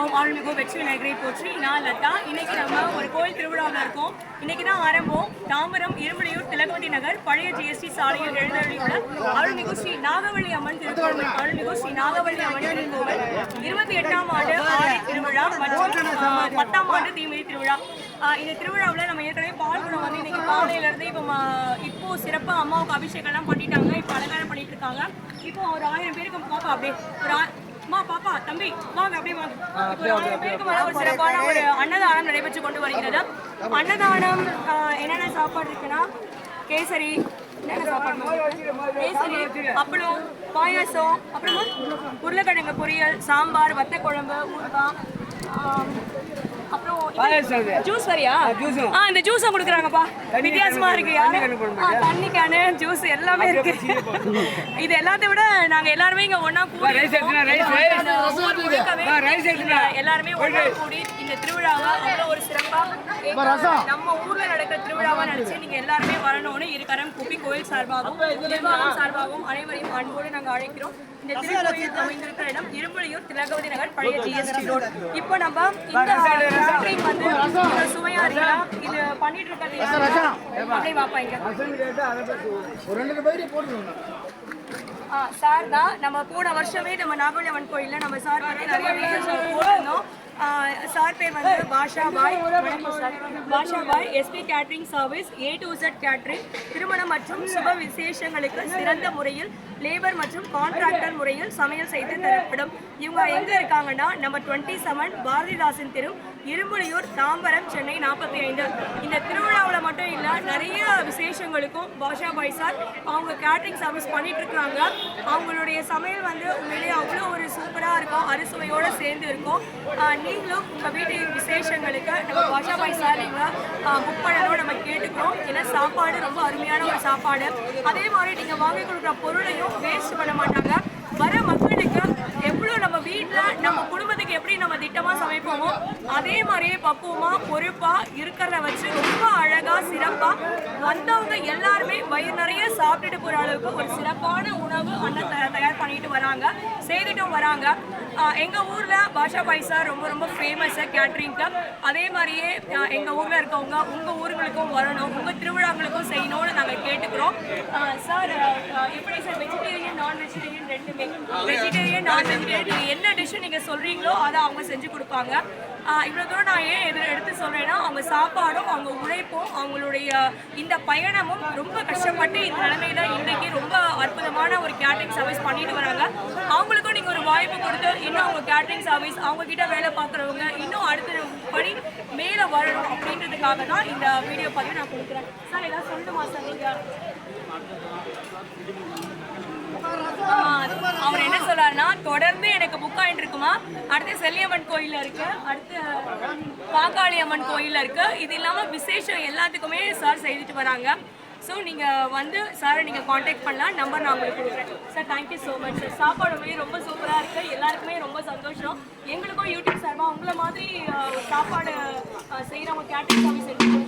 ஓம் அருள்மிகு வெற்றி விநாயகரை போற்றி நான் லதா. இன்னைக்கு நம்ம ஒரு கோயில் திருவிழாவில் இருக்கோம். இன்னைக்கு தான் ஆரம்பம். தாம்பரம் இருமலையூர் திலகவதி நகர் பழைய ஜிஎஸ்டி சாலையில் எழுந்தருளியுள்ள அருள்மிகு ஸ்ரீ நாகவள்ளி அம்மன் திருக்கோவில் அருள்மிகு ஸ்ரீ நாகவள்ளி அம்மன் திருக்கோவில். இருபத்தி எட்டாம் ஆண்டு ஆடி திருவிழா மற்றும் பத்தாம் ஆண்டு தீமிதி திருவிழா. இந்த திருவிழாவில் நம்ம ஏற்கனவே பால்குடம் வந்து இன்னைக்கு காலையில இப்போ இப்போ சிறப்பாக அம்மாவுக்கு அபிஷேகம்லாம் பண்ணிட்டாங்க. இப்போ அலங்காரம் பண்ணிட்டு இருக்காங்க. இப்போ ஒரு ஆயிரம் பேருக்கு பார்ப்போம் அப்படியே ஒரு அம்மா பாப்பா தம்பி வாங்க அப்படியே வாங்க ஒரு சிறப்பான ஒரு அன்னதானம் நடைபெற்று கொண்டு வருகிறது. அன்னதானம் என்னென்ன சாப்பாடு இருக்குன்னா கேசரி கேசரி அப்பளம் பாயாசம் அப்புறமா உருளைக்கிழங்கு பொரியல் சாம்பார் வத்த குழம்பு ஊறுகாய் அப்புறம் ஜூஸ் வரியா? ஆ இந்த ஜூஸை கொடுக்குறாங்கப்பா. வித்தியாசமா இருக்கு ஆ, தண்ணி கேனு ஜூஸ் எல்லாமே இருக்கு. இது எல்லாத்தை விட நாங்க எல்லாருமே இங்க ஒண்ணா கூடி எல்லாருமே ஒண்ணா கூடி இந்த திருவிழாவை அவ்வளோ ஒரு சிறப்பா நம்ம ஊர்ல நடக்கிற திருவிழாவா நினைச்சு நீங்க எல்லாருமே வரணும்னு இருக்கரம் குப்பி கோயில் சார்பாகவும் நிர்வாகம் சார்பாகவும் அனைவரையும் அன்போடு நாங்க அழைக்கிறோம். இந்த திருக்கோயில் அமைந்திருக்கிற இடம் இரும்புலியூர் திலகவதி நகர் பழைய ஜிஎஸ்டி ரோடு இப்போ நம்ம இந்த கேட்டரிங் வந்து இது சுவையா இருக்கலாம் இது பண்ணிட்டு இருக்கிறது அப்படியே வாப்பாங்க சார் தான் நம்ம போன வருஷமே நம்ம நாகவல்லியம்மன் கோயில்ல நம்ம சார் வந்து நிறைய வீடியோஸ் போட்டிருந்தோம். சார் பேர் வந்து Basha Bhai. Sir Basha Bhai SP catering service A to Z catering திருமணம் மற்றும் சுப விசேஷங்களுக்கு சிறந்த முறையில் லேபர் மற்றும் கான்ட்ராக்டர் முறையில் சமையல் செய்து தரப்படும். இவங்க எங்க இருக்காங்கன்னா நம்பர் டுவெண்ட்டி செவன் பாரதிதாசன் தெரு இரும்புலியூர் தாம்பரம் சென்னை நாற்பத்தி ஐந்து. இந்த திருவிழாவில் மட்டும் இல்லை நிறைய விசேஷங்களுக்கும் பாஷா பாய் சார் அவங்க கேட்டரிங் சர்வீஸ் பண்ணிட்டு இருக்காங்க. அவங்களுடைய சமையல் வந்து உண்மையிலேயே இருக்கும் அறுசுவையோடு சேர்ந்து இருக்கும். நீங்களும் உங்கள் வீட்டு விசேஷங்களுக்கு நம்ம பாஷா பாய் புக் பண்ணணும் நம்ம கேட்டுக்கிறோம். ஏன்னா சாப்பாடு ரொம்ப அருமையான ஒரு சாப்பாடு. அதே மாதிரி நீங்கள் வாங்கி கொடுக்குற பொருளையும் வேஸ்ட் பண்ண மாட்டாங்க. வர மக்களுக்கு எவ்வளோ நம்ம வீட்டில் நம்ம குடும்பத்துக்கு எப்படி நம்ம திட்டமாக சமைப்போமோ அதே மாதிரியே பக்குவமாக பொறுப்பாக இருக்கிறத வச்சு ரொம்ப அழகாக சிறப்பாக வந்தவங்க எல்லாருமே வயிறு நிறைய சாப்பிட்டுட்டு போகிற அளவுக்கு ஒரு சிறப்பான உணவு அண்ணன் தயார் தயார் பண்ணிட்டு வராங்க செய்துட்டும் வராங்க. எங்க ஊர்ல பாஷா பைசா ரொம்ப ரொம்ப ஃபேமஸ் கேட்ரிங்க்கு அதே மாதிரியே எங்க ஊர்ல இருக்கவங்க உங்க ஊர்களுக்கும் வரணும் உங்க திருவிழாக்களுக்கும் செய்யணும்னு நாங்க கேட்டுக்கிறோம். சார் எப்படி சார் வெஜிடேரியன் நான் வெஜிடேரியன் ரெண்டுமே? வெஜிடேரியன் நான் வெஜிடேரியன் என்ன டிஷ் நீங்க சொல்றீங்களோ அதை அவங்க செஞ்சு கொடுப்பாங்க. இவ்வளோ தூரம் நான் ஏன் எது எடுத்து சொல்கிறேன்னா அவங்க சாப்பாடும் அவங்க உழைப்பும் அவங்களுடைய இந்த பயணமும் ரொம்ப கஷ்டப்பட்டு இந்த நிலைமையில இன்றைக்கு ரொம்ப அற்புதமான ஒரு கேட்டரிங் சர்வீஸ் பண்ணிட்டு வராங்க. அவங்களுக்கும் நீங்கள் ஒரு வாய்ப்பு கொடுத்து இன்னும் அவங்க கேட்டரிங் சர்வீஸ் அவங்கக்கிட்ட வேலை பார்க்குறவங்க இன்னும் அடுத்த படி மேலே வரணும் அப்படின்றதுக்காக தான் இந்த வீடியோ பதிவு நான் கொடுக்குறேன். சார் ஏதாவது சொல்லணுமா சார் நீங்கள் அவர் என்ன சொல்றாருன்னா தொடர் எனக்கு இருக்குமா? அடுத்து செல்லியம்மன் கோயில் இருக்கு. அடுத்து பாக்காளி அம்மன் கோயில் இருக்கு. இது இல்லாமல் விசேஷம் எல்லாத்துக்குமே சார் செய்துட்டு வராங்க. ஸோ நீங்கள் வந்து சாரை நீங்கள் காண்டாக்ட் பண்ணலாம். நம்பர் நான் உங்களுக்கு கொடுக்குறேன். Sir thank you so much sir சாப்பாடு உண்மையிலே ரொம்ப சூப்பராக இருக்குது எல்லாருக்குமே ரொம்ப சந்தோஷம். எங்களுக்கும் யூடியூப் சார்பாக உங்களை மாதிரி சாப்பாடு செய்கிறவங்க கேட்டரிங் சர்வீஸ் எடுத்து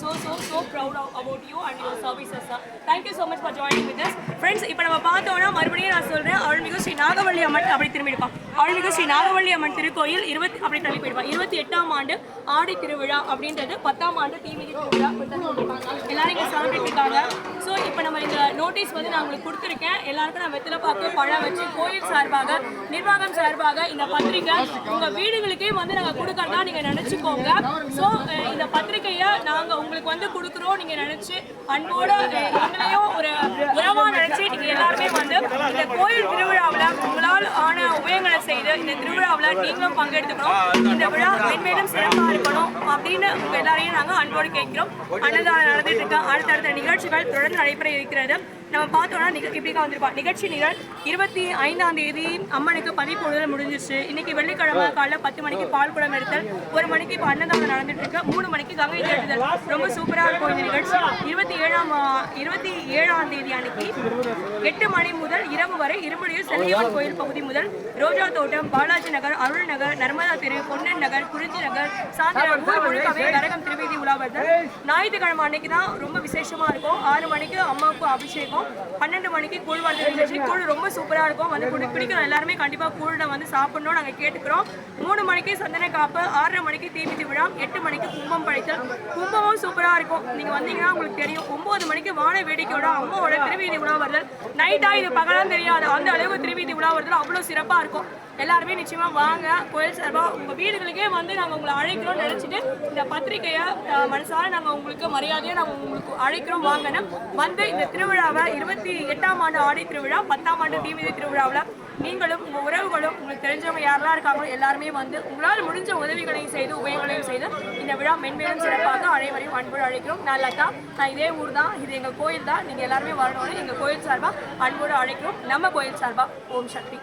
so so so proud about you and your services sir thank you so much for joining with us friends இப்போ நம்ம பார்த்தோம்னா மறுபடியும் நான் சொல்கிறேன் அருள்மிகு ஸ்ரீ நாகவள்ளி அம்மன் அப்படி திரும்பிடுப்பான் அருள்மிகு ஸ்ரீ நாகவள்ளி அம்மன் திருக்கோயில் இருபத்தி அப்படி தள்ளி போயிடுவான். இருபத்தி எட்டாம் ஆண்டு ஆடி திருவிழா அப்படின்றது பத்தாம் ஆண்டு தீமிதி திருவிழா எல்லாரும் இங்கே செலிப்ரேட் இருக்காங்க ஸோ இப்போ நம்ம இந்த நோட்டீஸ் வந்து நான் உங்களுக்கு கொடுத்துருக்கேன். எல்லாருக்கும் நான் வெத்தில பார்த்து பழம் வச்சு கோயில் சார்பாக நிர்வாகம் சார்பாக இந்த பத்திரிக்கை உங்கள் வீடுகளுக்கே வந்து நாங்கள் கொடுக்கறதா நீங்கள் நினச்சிக்கோங்க. ஸோ இந்த பத்திரிக்கையை நாங்கள் உங்களுக்கு வந்து கொடுக்குறோம். நீங்கள் நினச்சி அன்போடு அஹ், எங்களையும் ஒரு உறவாக நினச்சி நீங்கள் எல்லாருமே வந்து இந்த கோயில் திருவிழாவில் உங்களால் ஆன உபயங்களை செய்து இந்த திருவிழாவில் நீங்களும் பங்கெடுத்துக்கணும் இந்த விழா மென்மேலும் சிறப்பாக இருக்கணும் அப்படின்னு உங்க எல்லாரையும் நாங்கள் அன்போடு கேட்கிறோம். அன்னதானம் நடந்துட்டு இருக்கோம் அடுத்தடுத்த நிகழ்ச்சிகள் தொடர்ந்து நடைபெற இருக்கிறது. நம்ம பார்த்தோம்னா நிக இப்படிக்கா வந்திருப்பா. நிகழ்ச்சி நிகழ் இருபத்தி ஐந்தாம் தேதி அம்மனுக்கு பதிப்பொழுதல் முடிஞ்சிருச்சு. இன்னைக்கு வெள்ளிக்கிழமை காலைல பத்து மணிக்கு பால் குடம் எடுத்தல் ஒரு மணிக்கு இப்போ அன்னதானம் நடந்துட்டு இருக்கு. மூணு மணிக்கு கங்கை தேடுதல் ரொம்ப சூப்பராக இருக்கும் இந்த நிகழ்ச்சி. இருபத்தி ஏழாம் இருபத்தி ஏழாம் தேதி அன்னைக்கு எட்டு மணி முதல் இரவு வரை இருமுடியூர் செல்லியம்மன் கோயில் பகுதி முதல் ரோஜா தோட்டம் பாலாஜி நகர் அருள் நகர் நர்மதா தெரு பொன்னன் நகர் குறிஞ்சி நகர் சாந்திரம் ஊர் முழுக்கவே கரகம் திருவேதி உலாவர்கள் ஞாயிற்றுக்கிழமை அன்னைக்கு தான் ரொம்ப விசேஷமா இருக்கும். ஆறு மணிக்கு அம்மாவுக்கு அபிஷேகம் பன்னெண்டு மணிக்கு கூழ் வந்து நிகழ்ச்சி கூழ் ரொம்ப சூப்பரா இருக்கும். வந்து குடி பிடிக்கிறோம் எல்லாருமே கண்டிப்பா கூழ வந்து சாப்பிடணும் நாங்க கேட்டுக்கிறோம். மூணு மணிக்கு சந்தன காப்பு ஆறரை மணிக்கு தீமிதி விழா எட்டு மணிக்கு கும்பம் படைத்தல். கும்பமும் சூப்பராக இருக்கும். நீங்கள் வந்தீங்கன்னா உங்களுக்கு தெரியும். ஒம்பது மணிக்கு வான வேடிக்கையோட அம்மாவோட திருவீதி உலா வருதல். நைட்டாக இது பகலாம் தெரியாது. அந்த அளவுக்கு திருவீதி உலா வருதல். அவ்வளோ சிறப்பாக இருக்கும். எல்லாருமே நிச்சயமாக வாங்க. கோயில் சார்பாக உங்கள் வீடுகளுக்கே வந்து நாங்கள் உங்களை அழைக்கிறோம் நினச்சிட்டு இந்த பத்திரிக்கையை மனசால் மனசார உங்களுக்கு மரியாதையாக நாங்கள் உங்களுக்கு அழைக்கிறோம். வாங்கன்னு வந்து இந்த திருவிழாவை இருபத்தி எட்டாம் ஆண்டு ஆடி திருவிழா பத்தாம் ஆண்டு தீமிதி திருவிழாவில் நீங்களும் உங்கள் உறவுகளும் உங்களுக்கு தெரிஞ்சவங்க யாரெல்லாம் இருக்காங்களோ எல்லாருமே வந்து உங்களால் முடிஞ்ச உதவிகளையும் செய்து உபயோகங்களையும் செய்து இந்த விழா மென்மேலும் சிறப்பாக அனைவரையும் அன்போடு அழைக்கிறோம். நான் லதா. நான் இதே ஊர் தான். இது எங்கள் கோயில் தான். நீங்கள் எல்லாருமே வரணும்னு எங்கள் கோயில் சார்பா அன்போடு அழைக்கிறோம். நம்ம கோயில் சார்பா ஓம் சக்தி.